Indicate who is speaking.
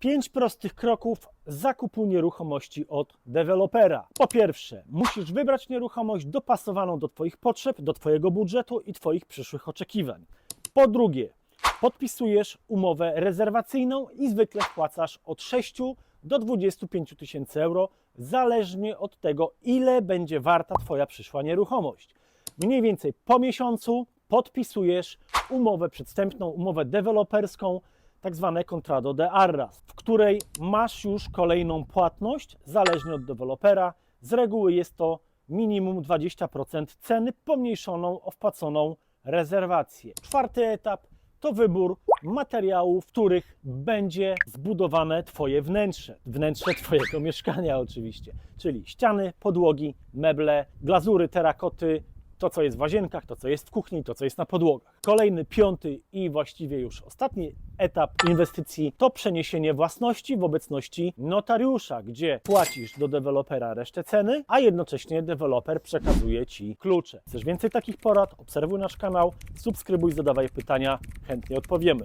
Speaker 1: Pięć prostych kroków zakupu nieruchomości od dewelopera. Po pierwsze, musisz wybrać nieruchomość dopasowaną do Twoich potrzeb, do Twojego budżetu i Twoich przyszłych oczekiwań. Po drugie, podpisujesz umowę rezerwacyjną i zwykle wpłacasz od 6 do 25 tysięcy euro, zależnie od tego, ile będzie warta Twoja przyszła nieruchomość. Mniej więcej po miesiącu podpisujesz umowę przedstępną, umowę deweloperską, tak zwane contrado de arras, w której masz już kolejną płatność, zależnie od dewelopera. Z reguły jest to minimum 20% ceny pomniejszoną o wpłaconą rezerwację. Czwarty etap to wybór materiałów, w których będzie zbudowane Twoje wnętrze. Wnętrze Twojego mieszkania oczywiście, czyli ściany, podłogi, meble, glazury, terakoty, to co jest w łazienkach, to co jest w kuchni, to co jest na podłogach. Kolejny, piąty i właściwie już ostatni etap inwestycji to przeniesienie własności w obecności notariusza, gdzie płacisz do dewelopera resztę ceny, a jednocześnie deweloper przekazuje Ci klucze. Chcesz więcej takich porad? Obserwuj nasz kanał, subskrybuj, zadawaj pytania, chętnie odpowiemy.